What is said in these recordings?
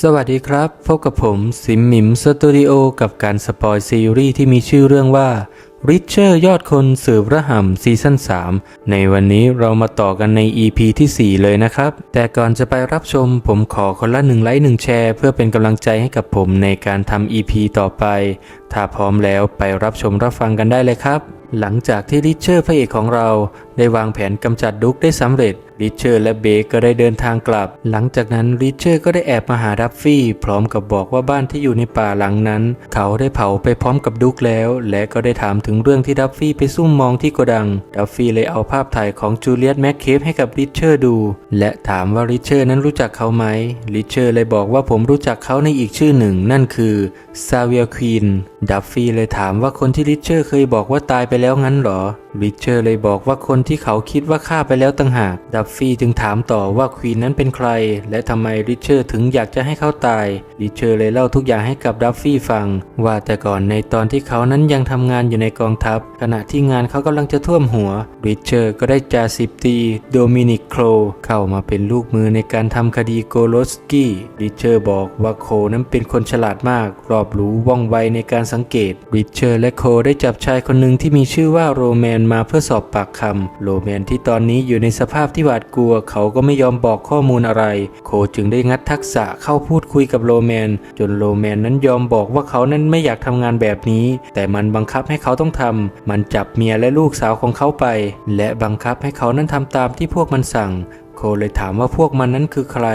สวัสดีครับ พบกับผมสิมหมิมสตูดิโอกับการสปอยซีรีส์ที่มีชื่อเรื่องว่า ริชเชอร์ยอดคนสืบระห่ำซีซั่น3 ในวันนี้เรามาต่อกันใน EP ที่ 4 เลยนะครับ แต่ก่อนจะไปรับชมผมขอคนละหนึ่งไลค์หนึ่งแชร์ เพื่อเป็นกำลังใจให้กับผมในการทำ EP ต่อไป ถ้าพร้อมแล้วไปรับชมรับฟังกันได้เลยครับ หลังจากที่ริชเชอร์พระเอกของเรา ได้วางแผนกำจัดดุ๊กได้สำเร็จ ริชเชอร์และเบคก็ได้เดินทางกลับ หลังจากนั้นริชเชอร์ก็ได้แอบมาหาดัฟฟี่ พร้อมกับบอกว่าบ้านที่อยู่ในป่าหลังนั้น เขาได้เผาไปพร้อมกับดุ๊กแล้ว และก็ได้ถามถึงเรื่องที่ดัฟฟี่ไปซุ่มมองที่โกดัง ดัฟฟี่เลยเอาภาพถ่ายของจูเลียตแมคเคฟให้กับริชเชอร์ดู และถามว่าริชเชอร์นั้นรู้จักเขาไหมริชเชอร์เลยบอกว่าผมรู้จักเขาในอีกชื่อหนึ่ง นั่นคือซาเวียควีนดัฟฟี่เลยถามว่าคนที่ริชเชอร์เคยบอกว่าตายไปแล้วงั้นหรอริชเชอร์เลยบอกว่าคนที่เขาคิดว่าฆ่าไปแล้วต่างหากดัฟฟีจึงถามต่อว่าควีนนั้นเป็นใคร และทำไมริชเชอร์ถึงอยากจะให้เขาตายริชเชอร์เลยเล่าทุกอย่างให้กับดัฟฟี่ฟัง ว่าแต่ก่อนในตอนที่เขานั้นยังทำงานอยู่ในกองทัพ ขณะที่งานเขากำลังจะท่วมหัวริชเชอร์ก็ได้จ่าสิบตีโดมินิกโครเข้ามาเป็นลูกมือในการทำคดีโกโลสกี้ริชเชอร์บอกว่าโคนั้นเป็นคนฉลาดมาก รอบรู้ว่องไวในการสังเกตริชเชอร์และโคได้จับชายคนหนึ่งที่มีชื่อว่าโรแมนมาเพื่อสอบปากคำโรแมนที่ตอนนี้อยู่ในสภาพที่หาดกลัวเขาก็ไม่ยอมบอกข้อมูลอะไร โคจึงได้งัดทักษะเข้าพูดคุยกับโรแมน จนโรแมนนั้นยอมบอกว่าเขานั้นไม่อยากทำงานแบบนี้ แต่มันบังคับให้เขาต้องทำมันจับเมียและลูกสาวของเขาไป และบังคับให้เขานั้นทำตามที่พวกมันสั่งโคเลยถามว่าพวกมันนั้นคือใคร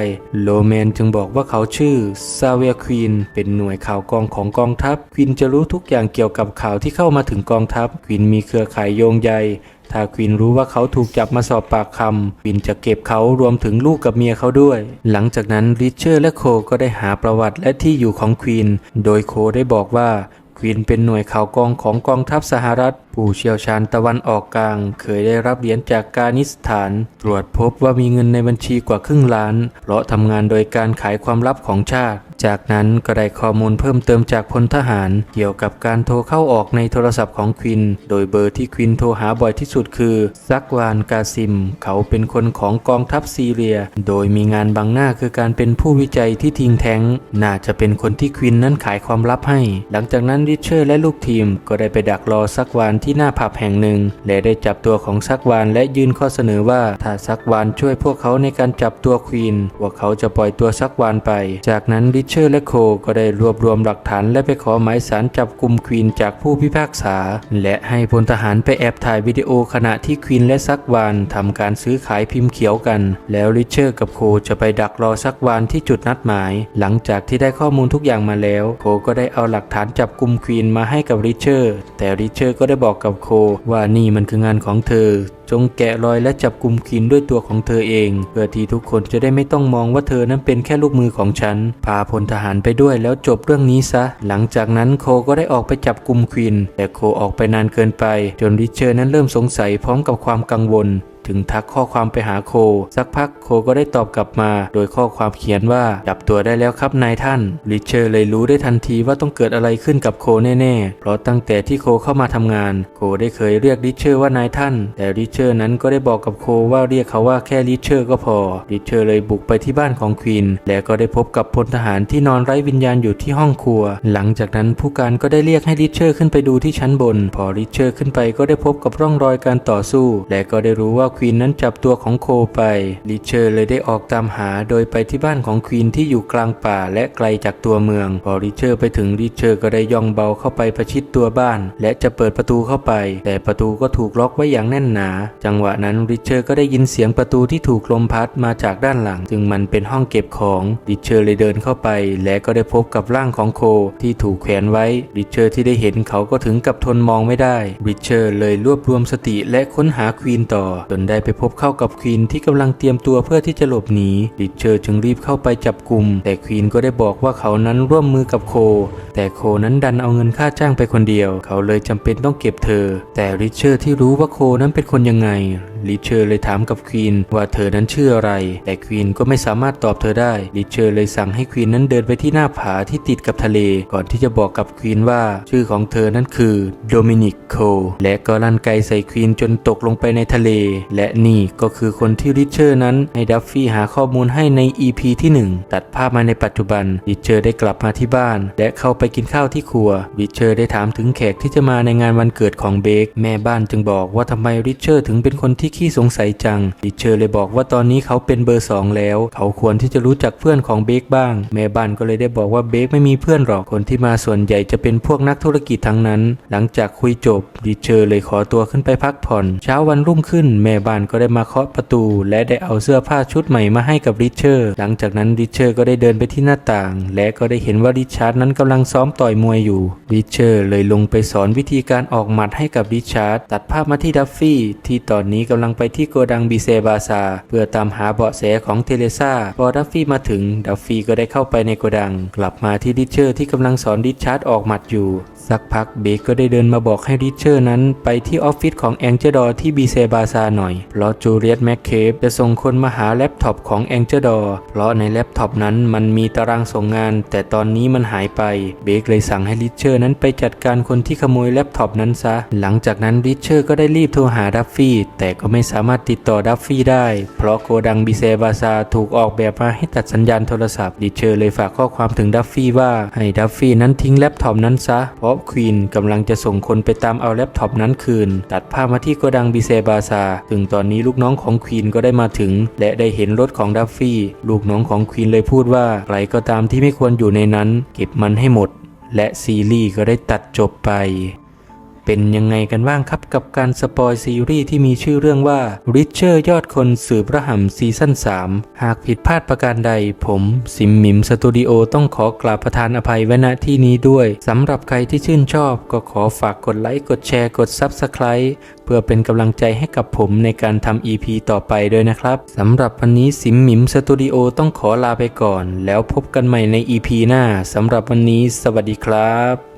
โลแมนจึงบอกว่าเขาชื่อซาเวียควีนเป็นหน่วยข่าวกองของกองทัพ ควีนจะรู้ทุกอย่างเกี่ยวกับข่าวที่เข้ามาถึงกองทัพ ควีนมีเครือข่ายโยงใยถ้าควินรู้ว่าเขาถูกจับมาสอบปากคำควินจะเก็บเขารวมถึงลูกกับเมียเขาด้วย หลังจากนั้นริชเชอร์และโคก็ได้หาประวัติและที่อยู่ของควีนโดยโคได้บอกว่า ควีนเป็นหน่วยข่าวกองของกองทัพสหรัฐ ผู้เชี่ยวชาญตะวันออกกลาง เคยได้รับเหรียญจากกานิสถาน ตรวจพบว่ามีเงินในบัญชีกว่าครึ่งล้าน เพราะทำงานโดยการขายความลับของชาติ จากนั้นก็ได้ข้อมูลเพิ่มเติมจากพลทหาร เกี่ยวกับการโทรเข้าออกในโทรศัพท์ของควิน โดยเบอร์ที่ควินโทรหาบ่อยที่สุดคือซักวานกาซิม เขาเป็นคนของกองทัพซีเรีย โดยมีงานบังหน้าคือการเป็นผู้วิจัยที่ทิ้งแท้ง น่าจะเป็นคนที่ควินนั้นขายความลับให้ หลังจากนั้นริชเชอร์และลูกทีมก็ได้ไปดักรอซักวานที่หน้าผับแห่งหนึ่ง และได้จับตัวของซักวานและยื่นข้อเสนอว่าถ้าซักวานช่วยพวกเขาในการจับตัวควีนพวกเขาจะปล่อยตัวซักวานไป จากนั้นริชเชอร์และโคก็ได้รวบรวมหลักฐานและไปขอหมายสารจับกลุ่มควีนจากผู้พิพากษา และให้พลทหารไปแอบถ่ายวิดีโอขณะที่ควีนและซักวานทำการซื้อขายพิมพ์เขียวกัน แล้วริชเชอร์กับโคจะไปดักรอซักวานที่จุดนัดหมาย หลังจากที่ได้ข้อมูลทุกอย่างมาแล้ว โคก็ได้เอาหลักฐานจับกลุ่มควีนมาให้กับริชเชอร์ แต่ริชเชอร์ก็ได้บอกกับโคว่านี่มันคืองานของเธอ จงแกะรอยและจับกลุ่มควีนด้วยตัวของเธอเอง เพื่อที่ทุกคนจะได้ไม่ต้องมองว่าเธอนั้นเป็นแค่ลูกมือของฉัน พาพลทหารไปด้วยแล้วจบเรื่องนี้ซะ หลังจากนั้นโคก็ได้ออกไปจับกลุ่มควิน แต่โคออกไปนานเกินไป จนริชเชอร์นั้นเริ่มสงสัยพร้อมกับความกังวล ถึงทักข้อความไปหาโค สักพักโคก็ได้ตอบกลับมา โดยข้อความเขียนว่าจับตัวได้แล้วครับนายท่านริชเชอร์เลยรู้ได้ทันทีว่าต้องเกิดอะไรขึ้นกับโคแน่ๆ เพราะตั้งแต่ที่โคเข้ามาทำงาน โคได้เคยเรียกริชเชอร์ว่านายท่าน แต่ริชเชอร์นั้นก็ได้บอกกับโคว่าเรียกเขาว่าแค่ริชเชอร์ก็พอริชเชอร์เลยบุกไปที่บ้านของควีนและก็ได้พบกับพลทหารที่นอนไร้วิญญาณอยู่ที่ห้องครัว หลังจากนั้นผู้การก็ได้เรียกให้ริชเชอร์ขึ้นไปดูที่ชั้นบน พอริชเชอร์ขึ้นไปก็ได้พบกับร่องรอยการต่อสู้ และก็ได้รู้ว่าควีนนั้นจับตัวของโคไปริชเชอร์เลยได้ออกตามหาโดยไปที่บ้านของควีนที่อยู่กลางป่าและไกลจากตัวเมือง พอริชเชอร์ไปถึงริชเชอร์ก็ได้ย่องเบาเข้าไปประชิดตัวบ้าน และจะเปิดประตูเข้าไป แต่ประตูก็ถูกล็อกไว้อย่างแน่นหนา จังหวะนั้นริชเชอร์ก็ได้ยินเสียงประตูที่ถูกลมพัดมาจากด้านหลัง จึงมันเป็นห้องเก็บของริชเชอร์เลยเดินเข้าไป และก็ได้พบกับร่างของโคที่ถูกแขวนไว้ริชเชอร์ที่ได้เห็นเขาก็ถึงกับทนมองไม่ได้ริชเชอร์เลยรวบรวมสติและค้นหาควีนต่อจนได้ไปพบเข้ากับควีนที่กำลังเตรียมตัวเพื่อที่จะหลบหนีริชเชอร์จึงรีบเข้าไปจับกลุ่ม แต่ควีนก็ได้บอกว่าเขานั้นร่วมมือกับโค แต่โคนั้นดันเอาเงินค่าจ้างไปคนเดียว เขาเลยจำเป็นต้องเก็บเธอ แต่ริชเชอร์ที่รู้ว่าโคนั้นเป็นคนยังไงลิเชอร์เลยถามกับควีนว่าเธอนั้นชื่ออะไร แต่ควีนก็ไม่สามารถตอบเธอได้ ลิเชอร์เลยสั่งให้ควีนนั้นเดินไปที่หน้าผาที่ติดกับทะเล ก่อนที่จะบอกกับควีนว่า ชื่อของเธอนั้นคือโดมินิกโคและก็ลั่นไกใส่ควีนจนตกลงไปในทะเล และนี่ก็คือคนที่ริชเชอร์นั้นให้ดัฟฟี่หาข้อมูลให้ใน EP ที่ 1 ตัดภาพมาในปัจจุบันริชเชอร์ได้กลับมาที่บ้าน และเข้าไปกินข้าวที่ครัวริชเชอร์ได้ถามถึงแขกที่จะมาในงานวันเกิดของเบคแม่บ้านจึงบอกว่าทำไมริชเชอร์ถึงเป็นคนที่ขี้สงสัยจังริชเชอร์เลยบอกว่าตอนนี้เขาเป็นเบอร์สองแล้ว เขาควรที่จะรู้จักเพื่อนของเบคบ้าง แม่บ้านก็เลยได้บอกว่าเบคไม่มีเพื่อนหรอกคนที่มาส่วนใหญ่จะเป็นพวกนักธุรกิจทั้งนั้น หลังจากคุยจบริชเชอร์เลยขอตัวขึ้นไปพักผ่อน เช้าวันรุ่งขึ้น แม่บ้านก็ได้มาเคาะประตู และได้เอาเสื้อผ้าชุดใหม่มาให้กับริชเชอร์ หลังจากนั้นริชเชอร์ก็ได้เดินไปที่หน้าต่าง และก็ได้เห็นว่าริชาร์ดนั้นกำลังซ้อมต่อยมวยอยู่ริชเชอร์เลยลงไปสอนวิธีการออกหมัดให้กับริชาร์ดตัดภาพมาที่ดัฟฟี่ที่ตอนนี้กำลังไปที่โกดังบีเซบาซาเพื่อตามหาเบาะแสของเทเลซาพอดัฟฟี่มาถึง ดัฟฟี่ก็ได้เข้าไปในโกดัง กลับมาที่ริชเชอร์ที่กำลังสอนริชาร์ดออกหมัดอยู่ สักพักเบคก็ได้เดินมาบอกให้ริชเชอร์นั้นไปที่ออฟฟิศของแองเจดอร์ที่บีเซบาซาหน่อย เพราะจูเลียตแมคเคฟจะส่งคนมาหาแล็ปท็อปของแองเจดอร์เพราะในแล็ปท็อปนั้นมันมีตารางส่งงาน แต่ตอนนี้มันหายไป เบคเลยสั่งให้ริชเชอร์นั้นไปจัดการคนที่ขโมยแล็ปท็อปนั้นซะ หลังจากนั้นริชเชอร์ก็ได้รีบโทรหาดัฟฟี่แต่ก็ไม่สามารถติดต่อดัฟฟี่ได้ เพราะโกดังบีเซบาซาถูกออกแบบมาให้ตัดสัญญาณโทรศัพท์ริเชอร์เลยฝากข้อความถึงดัฟฟี่ว่าให้ดัฟฟี่นั้นทิ้งแล็ปท็อปนั้นซะ เพราะควีนกำลังจะส่งคนไปตามเอาแล็ปท็อปนั้นคืน ตัดภาพมาที่โกดังบีเซบาซาถึงตอนนี้ลูกน้องของควีนก็ได้มาถึง และได้เห็นรถของดัฟฟี่ลูกน้องของควีนเลยพูดว่าใครก็ตามที่ไม่ควรอยู่ในนั้น เก็บมันให้หมด และซีรีส์ก็ได้ตัดจบไป เป็นยังไงกันบ้างครับกับการสปอยซีรีส์ที่มีชื่อเรื่องว่า Richer ยอดคนสืบระห่ำซีซั่น3 หากผิดพลาดประการใด ผมสิมหมิมสตูดิโอต้องขอกราบประทานอภัยไว้ณที่นี้ด้วยสำหรับใครที่ชื่นชอบก็ขอฝากกดไลค์กดแชร์กด Subscribe เพื่อเป็นกำลังใจให้กับผมในการทำ EP ต่อไปด้วยนะครับสำหรับวันนี้สิมหมิมสตูดิโอต้องขอลาไปก่อน แล้วพบกันใหม่ใน EP หน้าสำหรับวันนี้ สวัสดีครับ